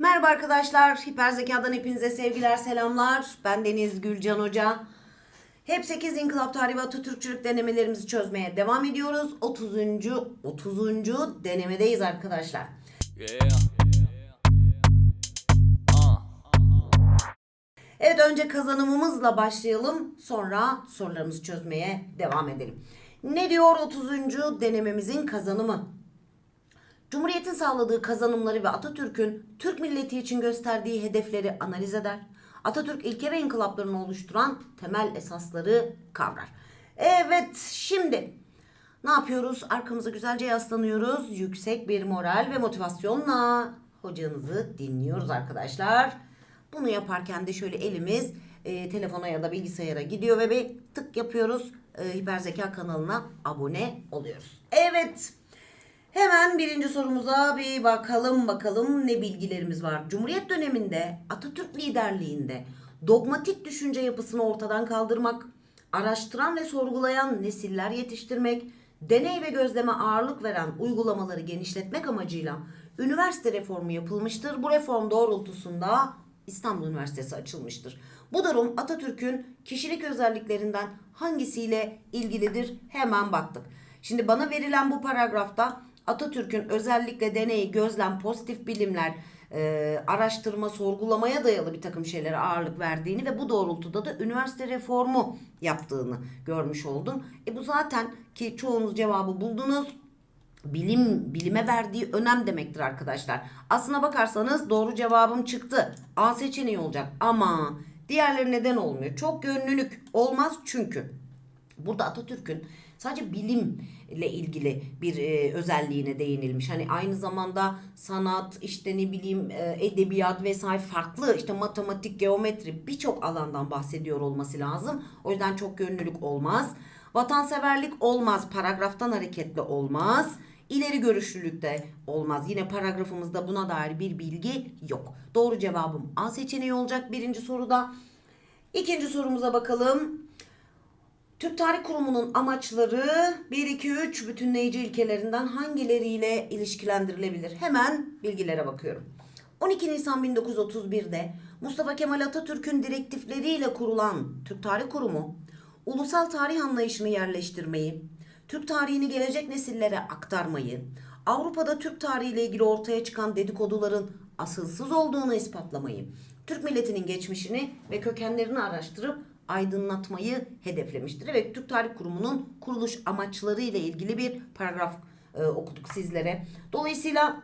Merhaba arkadaşlar. Hiper Zeka'dan hepinize sevgiler, selamlar. Ben Deniz Gülcan Hoca. Hep 8 İnkılap Tarihi ve Atatürkçülük denemelerimizi çözmeye devam ediyoruz. 30. 30. denemedeyiz arkadaşlar. Evet önce kazanımımızla başlayalım. Sonra sorularımızı çözmeye devam edelim. Ne diyor 30. denememizin kazanımı? Cumhuriyetin sağladığı kazanımları ve Atatürk'ün Türk milleti için gösterdiği hedefleri analiz eder. Atatürk ilke ve inkılaplarını oluşturan temel esasları kavrar. Evet şimdi ne yapıyoruz? Arkamıza güzelce yaslanıyoruz. Yüksek bir moral ve motivasyonla hocamızı dinliyoruz arkadaşlar. Bunu yaparken de şöyle elimiz e, telefona ya da bilgisayara gidiyor ve bir tık yapıyoruz. E, Hiperzeka kanalına abone oluyoruz. Evet. Hemen birinci sorumuza bir bakalım bakalım ne bilgilerimiz var. Cumhuriyet döneminde Atatürk liderliğinde dogmatik düşünce yapısını ortadan kaldırmak, araştıran ve sorgulayan nesiller yetiştirmek, deney ve gözleme ağırlık veren uygulamaları genişletmek amacıyla üniversite reformu yapılmıştır. Bu reform doğrultusunda İstanbul Üniversitesi açılmıştır. Bu durum Atatürk'ün kişilik özelliklerinden hangisiyle ilgilidir? Hemen baktık. Şimdi bana verilen bu paragrafta Atatürk'ün özellikle deney, gözlem, pozitif bilimler, e, araştırma, sorgulamaya dayalı bir takım şeylere ağırlık verdiğini ve bu doğrultuda da üniversite reformu yaptığını görmüş oldum. E bu zaten ki çoğunuz cevabı buldunuz bilim bilime verdiği önem demektir arkadaşlar. Aslına bakarsanız doğru cevabım çıktı. A seçeneği olacak ama diğerleri neden olmuyor? Çok yönlülük olmaz çünkü burada Atatürk'ün sadece bilimle ilgili bir e, özelliğine değinilmiş. Hani aynı zamanda sanat, işte ne bileyim e, edebiyat vesaire farklı işte matematik, geometri birçok alandan bahsediyor olması lazım. O yüzden çok yönlülük olmaz. Vatanseverlik olmaz, paragraftan hareketli olmaz. İleri görüşlülük de olmaz. Yine paragrafımızda buna dair bir bilgi yok. Doğru cevabım A seçeneği olacak birinci soruda. İkinci sorumuza bakalım. Türk Tarih Kurumu'nun amaçları 1, 2, 3 bütünleyici ilkelerinden hangileriyle ilişkilendirilebilir? Hemen bilgilere bakıyorum. 12 Nisan 1931'de Mustafa Kemal Atatürk'ün direktifleriyle kurulan Türk Tarih Kurumu, ulusal tarih anlayışını yerleştirmeyi, Türk tarihini gelecek nesillere aktarmayı, Avrupa'da Türk tarihiyle ilgili ortaya çıkan dedikoduların asılsız olduğunu ispatlamayı, Türk milletinin geçmişini ve kökenlerini araştırıp aydınlatmayı hedeflemiştir. Evet Türk Tarih Kurumu'nun kuruluş amaçları ile ilgili bir paragraf e, okuduk sizlere. Dolayısıyla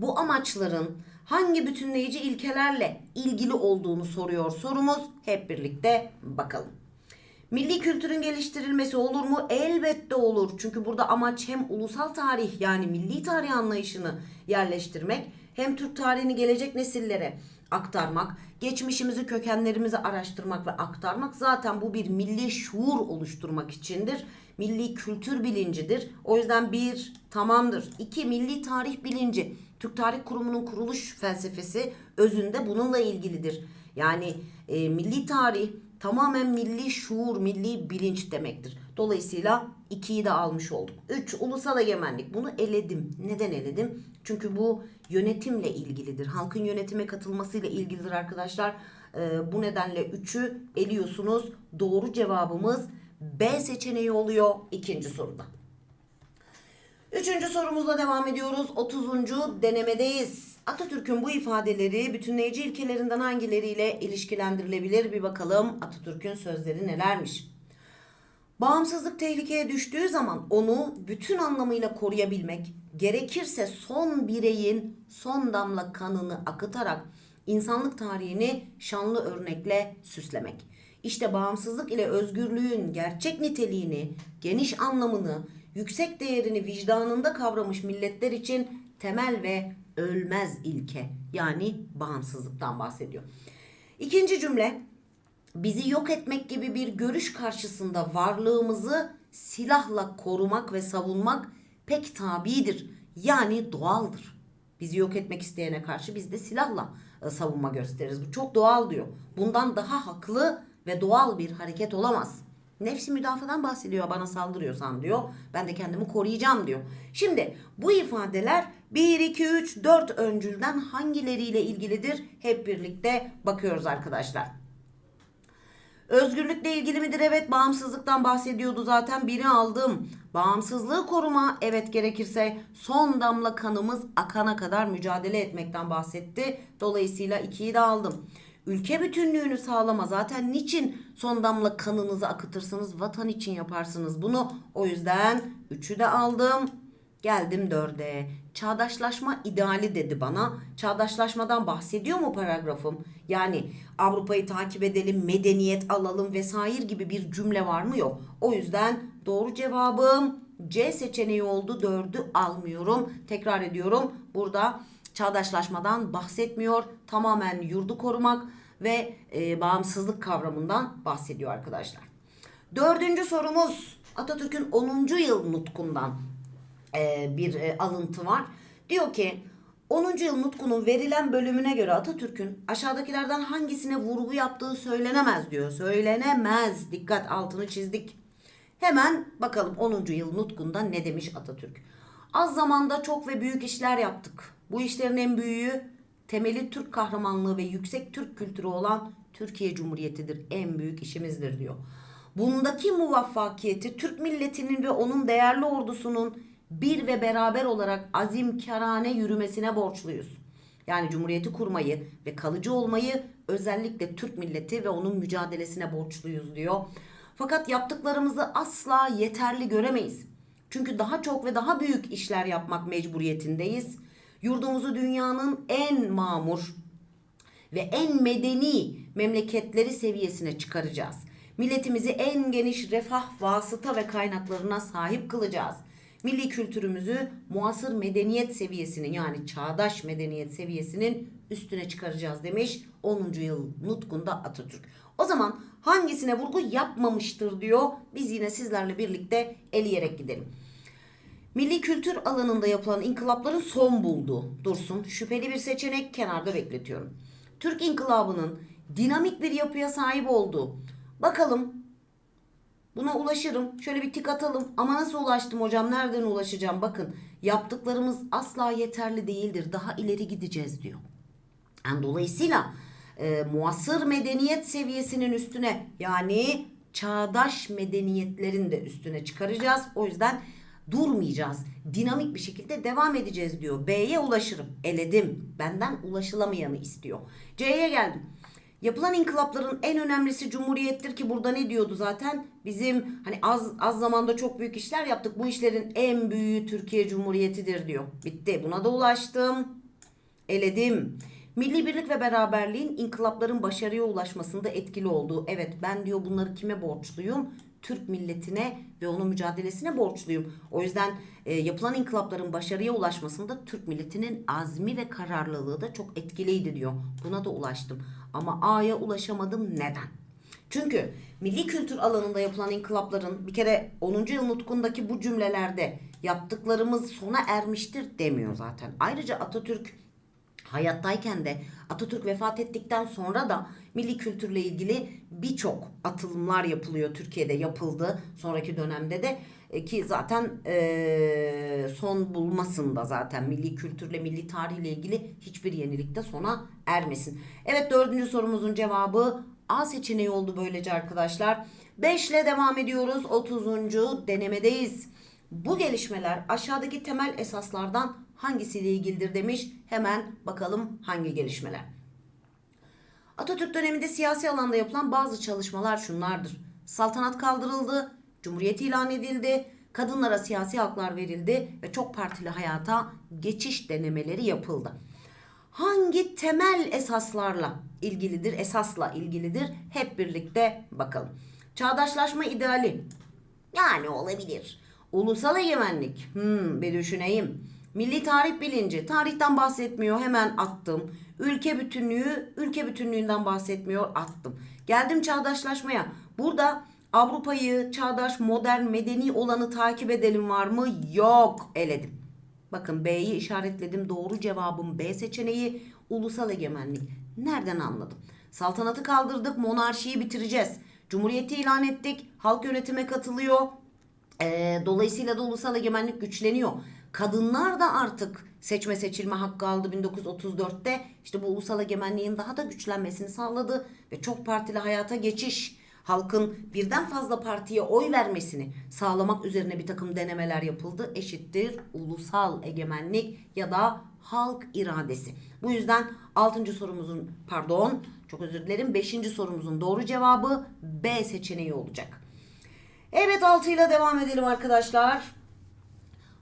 bu amaçların hangi bütünleyici ilkelerle ilgili olduğunu soruyor sorumuz. Hep birlikte bakalım. Milli kültürün geliştirilmesi olur mu? Elbette olur. Çünkü burada amaç hem ulusal tarih yani milli tarih anlayışını yerleştirmek hem Türk tarihini gelecek nesillere aktarmak, geçmişimizi, kökenlerimizi araştırmak ve aktarmak zaten bu bir milli şuur oluşturmak içindir. Milli kültür bilincidir. O yüzden bir tamamdır. İki milli tarih bilinci. Türk Tarih Kurumu'nun kuruluş felsefesi özünde bununla ilgilidir. Yani e, milli tarih tamamen milli şuur, milli bilinç demektir. Dolayısıyla 2'yi de almış olduk. 3 ulusal egemenlik. Bunu eledim. Neden eledim? Çünkü bu yönetimle ilgilidir. Halkın yönetime katılmasıyla ilgilidir arkadaşlar. Ee, bu nedenle 3'ü eliyorsunuz. Doğru cevabımız B seçeneği oluyor ikinci soruda. Üçüncü sorumuzla devam ediyoruz. 30. denemedeyiz. Atatürk'ün bu ifadeleri bütünleyici ilkelerinden hangileriyle ilişkilendirilebilir bir bakalım. Atatürk'ün sözleri nelermiş? Bağımsızlık tehlikeye düştüğü zaman onu bütün anlamıyla koruyabilmek, gerekirse son bireyin son damla kanını akıtarak insanlık tarihini şanlı örnekle süslemek. İşte bağımsızlık ile özgürlüğün gerçek niteliğini, geniş anlamını, yüksek değerini vicdanında kavramış milletler için temel ve ölmez ilke yani bağımsızlıktan bahsediyor. İkinci cümle bizi yok etmek gibi bir görüş karşısında varlığımızı silahla korumak ve savunmak pek tabidir. Yani doğaldır. Bizi yok etmek isteyene karşı biz de silahla e, savunma gösteririz. Bu çok doğal diyor. Bundan daha haklı ve doğal bir hareket olamaz. Nefsi müdafadan bahsediyor bana saldırıyorsan diyor. Ben de kendimi koruyacağım diyor. Şimdi bu ifadeler 1, 2, 3, 4 öncülden hangileriyle ilgilidir? Hep birlikte bakıyoruz arkadaşlar. Özgürlükle ilgili midir? Evet. Bağımsızlıktan bahsediyordu zaten. Biri aldım. Bağımsızlığı koruma. Evet gerekirse son damla kanımız akana kadar mücadele etmekten bahsetti. Dolayısıyla ikiyi de aldım. Ülke bütünlüğünü sağlama. Zaten niçin son damla kanınızı akıtırsınız? Vatan için yaparsınız bunu. O yüzden üçü de aldım. Geldim dörde. Çağdaşlaşma ideali dedi bana. Çağdaşlaşmadan bahsediyor mu paragrafım? Yani Avrupa'yı takip edelim, medeniyet alalım vesaire gibi bir cümle var mı? Yok. O yüzden doğru cevabım C seçeneği oldu. Dördü almıyorum. Tekrar ediyorum. Burada çağdaşlaşmadan bahsetmiyor. Tamamen yurdu korumak ve e, bağımsızlık kavramından bahsediyor arkadaşlar. Dördüncü sorumuz Atatürk'ün 10. yıl nutkundan e, bir e, alıntı var. Diyor ki 10. yıl nutkunun verilen bölümüne göre Atatürk'ün aşağıdakilerden hangisine vurgu yaptığı söylenemez diyor. Söylenemez. Dikkat altını çizdik. Hemen bakalım 10. yıl nutkunda ne demiş Atatürk. Az zamanda çok ve büyük işler yaptık. Bu işlerin en büyüğü temeli Türk kahramanlığı ve yüksek Türk kültürü olan Türkiye Cumhuriyeti'dir. En büyük işimizdir diyor. Bundaki muvaffakiyeti Türk milletinin ve onun değerli ordusunun bir ve beraber olarak azimkarane yürümesine borçluyuz. Yani cumhuriyeti kurmayı ve kalıcı olmayı özellikle Türk milleti ve onun mücadelesine borçluyuz diyor. Fakat yaptıklarımızı asla yeterli göremeyiz. Çünkü daha çok ve daha büyük işler yapmak mecburiyetindeyiz. Yurdumuzu dünyanın en mamur ve en medeni memleketleri seviyesine çıkaracağız. Milletimizi en geniş refah vasıta ve kaynaklarına sahip kılacağız. Milli kültürümüzü muasır medeniyet seviyesinin yani çağdaş medeniyet seviyesinin üstüne çıkaracağız demiş 10. yıl nutkunda Atatürk. O zaman hangisine vurgu yapmamıştır diyor. Biz yine sizlerle birlikte eleyerek gidelim. Milli kültür alanında yapılan inkılapların son bulduğu dursun. Şüpheli bir seçenek kenarda bekletiyorum. Türk inkılabının dinamik bir yapıya sahip olduğu. Bakalım Buna ulaşırım. Şöyle bir tik atalım. Ama nasıl ulaştım hocam? Nereden ulaşacağım? Bakın yaptıklarımız asla yeterli değildir. Daha ileri gideceğiz diyor. Yani dolayısıyla e, muasır medeniyet seviyesinin üstüne yani çağdaş medeniyetlerin de üstüne çıkaracağız. O yüzden durmayacağız. Dinamik bir şekilde devam edeceğiz diyor. B'ye ulaşırım. Eledim. Benden ulaşılamayanı istiyor. C'ye geldim. Yapılan inkılapların en önemlisi cumhuriyettir ki burada ne diyordu zaten? Bizim hani az az zamanda çok büyük işler yaptık. Bu işlerin en büyüğü Türkiye Cumhuriyeti'dir diyor. Bitti. Buna da ulaştım. Eledim. Milli birlik ve beraberliğin inkılapların başarıya ulaşmasında etkili olduğu. Evet ben diyor bunları kime borçluyum? Türk milletine ve onun mücadelesine borçluyum. O yüzden e, yapılan inkılapların başarıya ulaşmasında Türk milletinin azmi ve kararlılığı da çok etkiliydi diyor. Buna da ulaştım. Ama A'ya ulaşamadım. Neden? Çünkü milli kültür alanında yapılan inkılapların bir kere 10. yıl nutkundaki bu cümlelerde yaptıklarımız sona ermiştir demiyor zaten. Ayrıca Atatürk hayattayken de Atatürk vefat ettikten sonra da milli kültürle ilgili birçok atılımlar yapılıyor. Türkiye'de yapıldı. Sonraki dönemde de e, ki zaten e, son bulmasında zaten milli kültürle milli tarihle ilgili hiçbir yenilikte sona ermesin. Evet dördüncü sorumuzun cevabı A seçeneği oldu böylece arkadaşlar. 5 ile devam ediyoruz. 30. denemedeyiz. Bu gelişmeler aşağıdaki temel esaslardan hangisiyle ilgilidir demiş. Hemen bakalım hangi gelişmeler. Atatürk döneminde siyasi alanda yapılan bazı çalışmalar şunlardır. Saltanat kaldırıldı, cumhuriyet ilan edildi, kadınlara siyasi haklar verildi ve çok partili hayata geçiş denemeleri yapıldı. Hangi temel esaslarla ilgilidir, esasla ilgilidir? Hep birlikte bakalım. Çağdaşlaşma ideali. Yani olabilir. Ulusal egemenlik. Hmm, bir düşüneyim. Milli tarih bilinci. Tarihten bahsetmiyor. Hemen attım. Ülke bütünlüğü. Ülke bütünlüğünden bahsetmiyor. Attım. Geldim çağdaşlaşmaya. Burada Avrupa'yı çağdaş, modern, medeni olanı takip edelim var mı? Yok. Eledim. Bakın B'yi işaretledim. Doğru cevabım B seçeneği. Ulusal egemenlik. Nereden anladım? Saltanatı kaldırdık, monarşiyi bitireceğiz. Cumhuriyeti ilan ettik. Halk yönetime katılıyor. Ee, dolayısıyla da ulusal egemenlik güçleniyor. Kadınlar da artık seçme seçilme hakkı aldı 1934'te. İşte bu ulusal egemenliğin daha da güçlenmesini sağladı ve çok partili hayata geçiş halkın birden fazla partiye oy vermesini sağlamak üzerine bir takım denemeler yapıldı. Eşittir ulusal egemenlik ya da halk iradesi. Bu yüzden 6. sorumuzun pardon çok özür dilerim 5. sorumuzun doğru cevabı B seçeneği olacak. Evet 6 ile devam edelim arkadaşlar.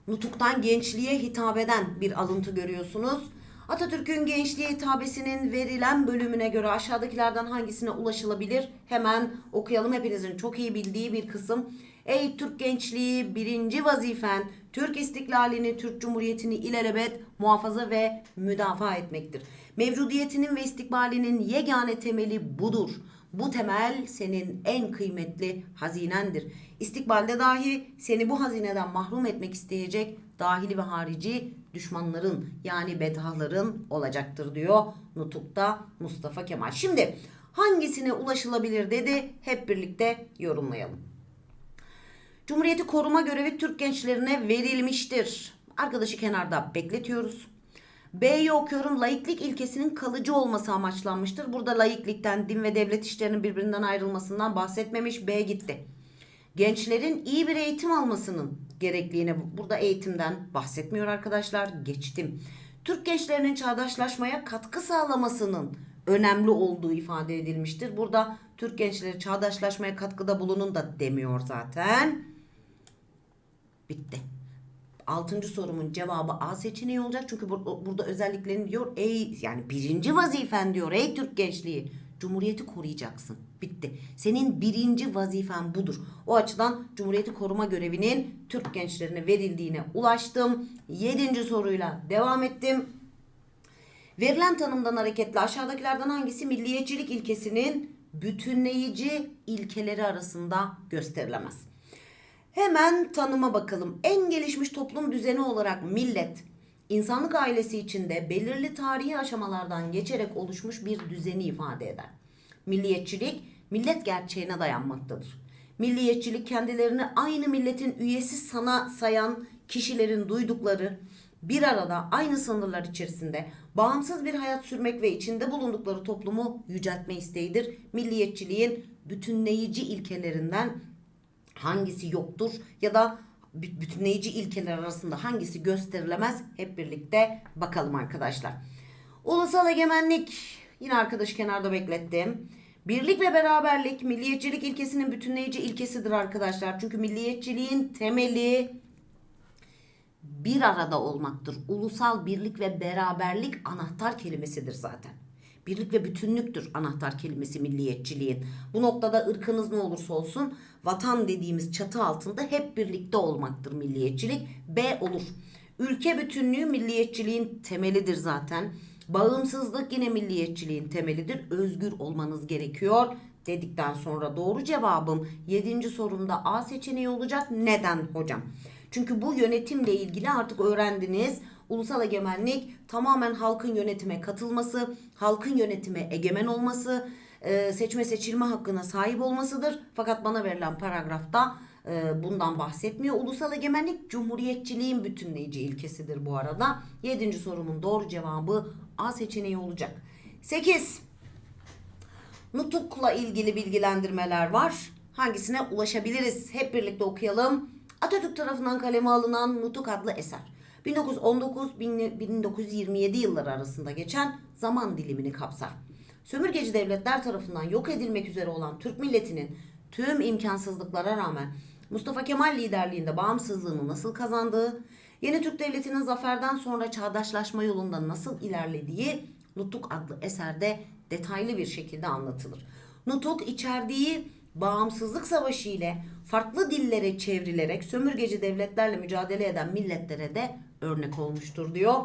Nutuk'tan gençliğe hitap eden bir alıntı görüyorsunuz. Atatürk'ün gençliğe hitabesinin verilen bölümüne göre aşağıdakilerden hangisine ulaşılabilir? Hemen okuyalım hepinizin çok iyi bildiği bir kısım. Ey Türk gençliği birinci vazifen Türk istiklalini, Türk Cumhuriyeti'ni ilelebet muhafaza ve müdafaa etmektir. Mevcudiyetinin ve istikbalinin yegane temeli budur. Bu temel senin en kıymetli hazinendir. İstikbalde dahi seni bu hazineden mahrum etmek isteyecek dahili ve harici düşmanların yani bedhaların olacaktır diyor Nutuk'ta Mustafa Kemal. Şimdi hangisine ulaşılabilir dedi hep birlikte yorumlayalım. Cumhuriyeti koruma görevi Türk gençlerine verilmiştir. Arkadaşı kenarda bekletiyoruz. B'yi okuyorum. Laiklik ilkesinin kalıcı olması amaçlanmıştır. Burada laiklikten, din ve devlet işlerinin birbirinden ayrılmasından bahsetmemiş. B gitti. Gençlerin iyi bir eğitim almasının gerekliliğine burada eğitimden bahsetmiyor arkadaşlar. Geçtim. Türk gençlerinin çağdaşlaşmaya katkı sağlamasının önemli olduğu ifade edilmiştir. Burada Türk gençleri çağdaşlaşmaya katkıda bulunun da demiyor zaten. Bitti. Altıncı sorumun cevabı A seçeneği olacak. Çünkü bur- burada özelliklerini diyor. Ey yani birinci vazifen diyor. Ey Türk gençliği. Cumhuriyeti koruyacaksın. Bitti. Senin birinci vazifen budur. O açıdan Cumhuriyeti koruma görevinin Türk gençlerine verildiğine ulaştım. Yedinci soruyla devam ettim. Verilen tanımdan hareketle aşağıdakilerden hangisi milliyetçilik ilkesinin bütünleyici ilkeleri arasında gösterilemez? Hemen tanıma bakalım. En gelişmiş toplum düzeni olarak millet, insanlık ailesi içinde belirli tarihi aşamalardan geçerek oluşmuş bir düzeni ifade eder. Milliyetçilik, millet gerçeğine dayanmaktadır. Milliyetçilik kendilerini aynı milletin üyesi sana sayan kişilerin duydukları, bir arada aynı sınırlar içerisinde bağımsız bir hayat sürmek ve içinde bulundukları toplumu yüceltme isteğidir. Milliyetçiliğin bütünleyici ilkelerinden hangisi yoktur ya da bütünleyici ilkeler arasında hangisi gösterilemez hep birlikte bakalım arkadaşlar. Ulusal egemenlik yine arkadaş kenarda beklettim. Birlik ve beraberlik milliyetçilik ilkesinin bütünleyici ilkesidir arkadaşlar. Çünkü milliyetçiliğin temeli bir arada olmaktır. Ulusal birlik ve beraberlik anahtar kelimesidir zaten. Birlik ve bütünlüktür anahtar kelimesi milliyetçiliğin. Bu noktada ırkınız ne olursa olsun vatan dediğimiz çatı altında hep birlikte olmaktır milliyetçilik. B olur. Ülke bütünlüğü milliyetçiliğin temelidir zaten. Bağımsızlık yine milliyetçiliğin temelidir. Özgür olmanız gerekiyor dedikten sonra doğru cevabım 7. sorumda A seçeneği olacak. Neden hocam? Çünkü bu yönetimle ilgili artık öğrendiniz. Ulusal egemenlik tamamen halkın yönetime katılması, halkın yönetime egemen olması, e, seçme seçilme hakkına sahip olmasıdır. Fakat bana verilen paragrafta e, bundan bahsetmiyor. Ulusal egemenlik cumhuriyetçiliğin bütünleyici ilkesidir bu arada. 7. sorumun doğru cevabı A seçeneği olacak. 8. Nutuk'la ilgili bilgilendirmeler var. Hangisine ulaşabiliriz? Hep birlikte okuyalım. Atatürk tarafından kaleme alınan Nutuk adlı eser. 1919-1927 yılları arasında geçen zaman dilimini kapsar. Sömürgeci devletler tarafından yok edilmek üzere olan Türk milletinin tüm imkansızlıklara rağmen Mustafa Kemal liderliğinde bağımsızlığını nasıl kazandığı, yeni Türk devletinin zaferden sonra çağdaşlaşma yolunda nasıl ilerlediği Nutuk adlı eserde detaylı bir şekilde anlatılır. Nutuk içerdiği bağımsızlık savaşı ile farklı dillere çevrilerek sömürgeci devletlerle mücadele eden milletlere de örnek olmuştur diyor.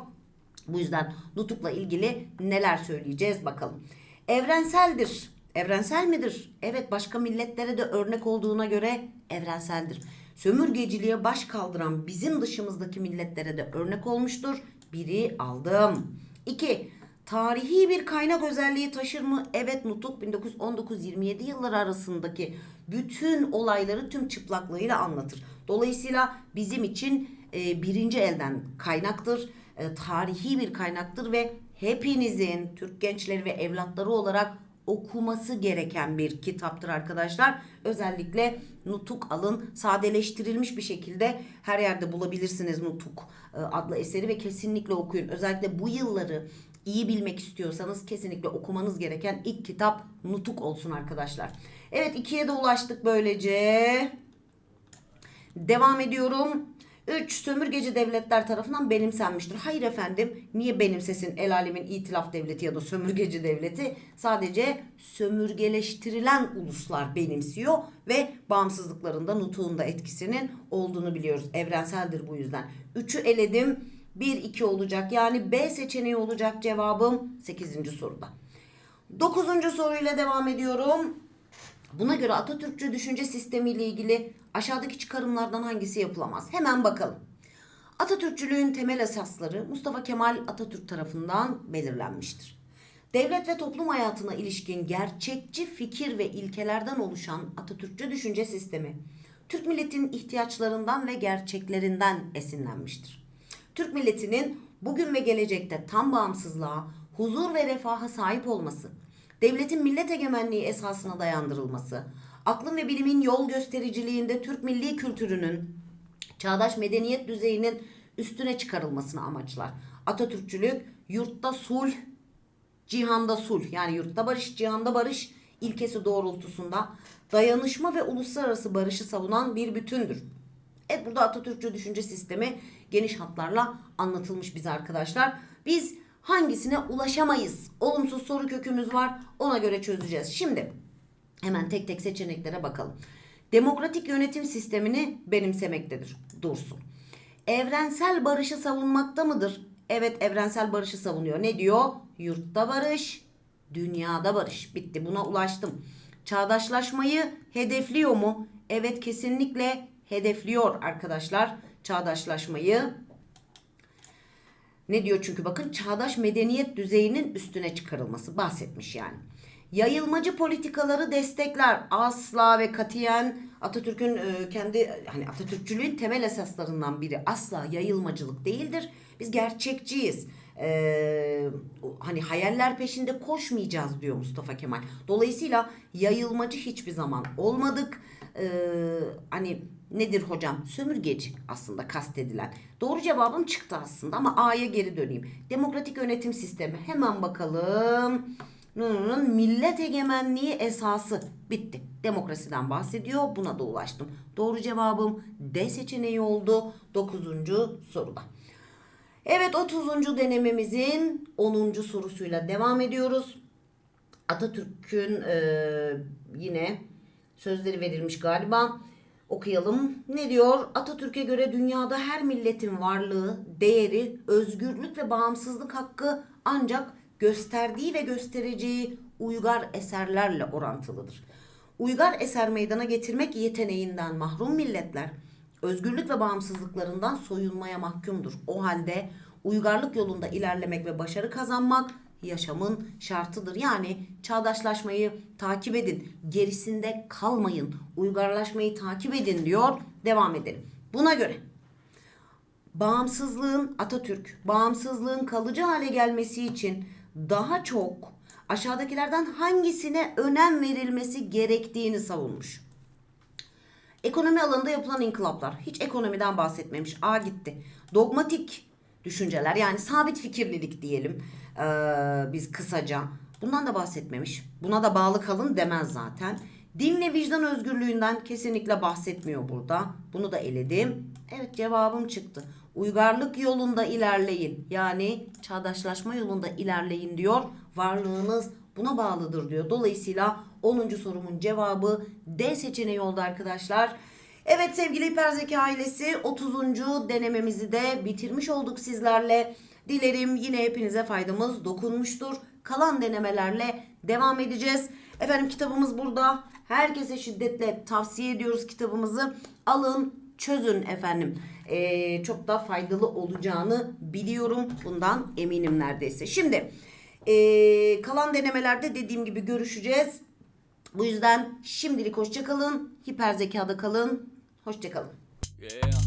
Bu yüzden Nutuk'la ilgili neler söyleyeceğiz bakalım. Evrenseldir. Evrensel midir? Evet başka milletlere de örnek olduğuna göre evrenseldir. Sömürgeciliğe baş kaldıran bizim dışımızdaki milletlere de örnek olmuştur. Biri aldım. 2. tarihi bir kaynak özelliği taşır mı? Evet Nutuk 1919-27 yılları arasındaki bütün olayları tüm çıplaklığıyla anlatır. Dolayısıyla bizim için e, birinci elden kaynaktır. E, tarihi bir kaynaktır ve hepinizin Türk gençleri ve evlatları olarak okuması gereken bir kitaptır arkadaşlar. Özellikle Nutuk alın sadeleştirilmiş bir şekilde her yerde bulabilirsiniz Nutuk e, adlı eseri ve kesinlikle okuyun. Özellikle bu yılları iyi bilmek istiyorsanız kesinlikle okumanız gereken ilk kitap Nutuk olsun arkadaşlar. Evet ikiye de ulaştık böylece. Devam ediyorum. 3. Sömürgeci devletler tarafından benimsenmiştir. Hayır efendim niye benimsesin el alemin itilaf devleti ya da sömürgeci devleti? Sadece sömürgeleştirilen uluslar benimsiyor ve bağımsızlıklarında nutuğunda etkisinin olduğunu biliyoruz. Evrenseldir bu yüzden. 3'ü eledim. 1-2 olacak yani B seçeneği olacak cevabım 8. soruda. 9. soruyla devam ediyorum. Buna göre Atatürkçü düşünce sistemiyle ilgili aşağıdaki çıkarımlardan hangisi yapılamaz? Hemen bakalım. Atatürkçülüğün temel esasları Mustafa Kemal Atatürk tarafından belirlenmiştir. Devlet ve toplum hayatına ilişkin gerçekçi fikir ve ilkelerden oluşan Atatürkçü düşünce sistemi, Türk milletinin ihtiyaçlarından ve gerçeklerinden esinlenmiştir. Türk milletinin bugün ve gelecekte tam bağımsızlığa, huzur ve refaha sahip olması, devletin millet egemenliği esasına dayandırılması, aklın ve bilimin yol göstericiliğinde Türk milli kültürünün çağdaş medeniyet düzeyinin üstüne çıkarılmasını amaçlar. Atatürkçülük yurtta sulh, cihanda sulh yani yurtta barış, cihanda barış ilkesi doğrultusunda dayanışma ve uluslararası barışı savunan bir bütündür. Evet burada Atatürkçü düşünce sistemi geniş hatlarla anlatılmış bize arkadaşlar. Biz hangisine ulaşamayız? Olumsuz soru kökümüz var. Ona göre çözeceğiz. Şimdi hemen tek tek seçeneklere bakalım. Demokratik yönetim sistemini benimsemektedir. Dursun. Evrensel barışı savunmakta mıdır? Evet evrensel barışı savunuyor. Ne diyor? Yurtta barış, dünyada barış. Bitti buna ulaştım. Çağdaşlaşmayı hedefliyor mu? Evet kesinlikle hedefliyor arkadaşlar çağdaşlaşmayı. Ne diyor çünkü bakın çağdaş medeniyet düzeyinin üstüne çıkarılması bahsetmiş yani. Yayılmacı politikaları destekler asla ve katiyen Atatürk'ün e, kendi hani Atatürkçülüğün temel esaslarından biri asla yayılmacılık değildir. Biz gerçekçiyiz. Ee, hani hayaller peşinde koşmayacağız diyor Mustafa Kemal. Dolayısıyla yayılmacı hiçbir zaman olmadık. Ee, hani nedir hocam? Sömürgeci aslında kastedilen. Doğru cevabım çıktı aslında ama A'ya geri döneyim. Demokratik yönetim sistemi hemen bakalım. Nun'un millet egemenliği esası bitti. Demokrasiden bahsediyor. Buna da ulaştım. Doğru cevabım D seçeneği oldu 9. soruda. Evet 30. denememizin 10. sorusuyla devam ediyoruz. Atatürk'ün e, yine sözleri verilmiş galiba. Okuyalım. Ne diyor? Atatürk'e göre dünyada her milletin varlığı, değeri, özgürlük ve bağımsızlık hakkı ancak gösterdiği ve göstereceği uygar eserlerle orantılıdır. Uygar eser meydana getirmek yeteneğinden mahrum milletler özgürlük ve bağımsızlıklarından soyunmaya mahkumdur. O halde uygarlık yolunda ilerlemek ve başarı kazanmak yaşamın şartıdır. Yani çağdaşlaşmayı takip edin. Gerisinde kalmayın. Uygarlaşmayı takip edin diyor. Devam edelim. Buna göre bağımsızlığın Atatürk, bağımsızlığın kalıcı hale gelmesi için daha çok aşağıdakilerden hangisine önem verilmesi gerektiğini savunmuş. Ekonomi alanında yapılan inkılaplar. Hiç ekonomiden bahsetmemiş. A gitti. Dogmatik düşünceler yani sabit fikirlilik diyelim ee, biz kısaca. Bundan da bahsetmemiş. Buna da bağlı kalın demez zaten. Din ve vicdan özgürlüğünden kesinlikle bahsetmiyor burada. Bunu da eledim. Evet cevabım çıktı. Uygarlık yolunda ilerleyin. Yani çağdaşlaşma yolunda ilerleyin diyor. Varlığınız buna bağlıdır diyor. Dolayısıyla 10. sorumun cevabı D seçeneği oldu arkadaşlar. Evet sevgili hiperzeka ailesi 30. denememizi de bitirmiş olduk sizlerle. Dilerim yine hepinize faydamız dokunmuştur. Kalan denemelerle devam edeceğiz. Efendim kitabımız burada. Herkese şiddetle tavsiye ediyoruz kitabımızı. Alın, çözün efendim. Ee, çok da faydalı olacağını biliyorum. Bundan eminim neredeyse. Şimdi Ee, kalan denemelerde dediğim gibi görüşeceğiz. Bu yüzden şimdilik hoşçakalın. Hiper zekada kalın. Hoşçakalın. Yeah.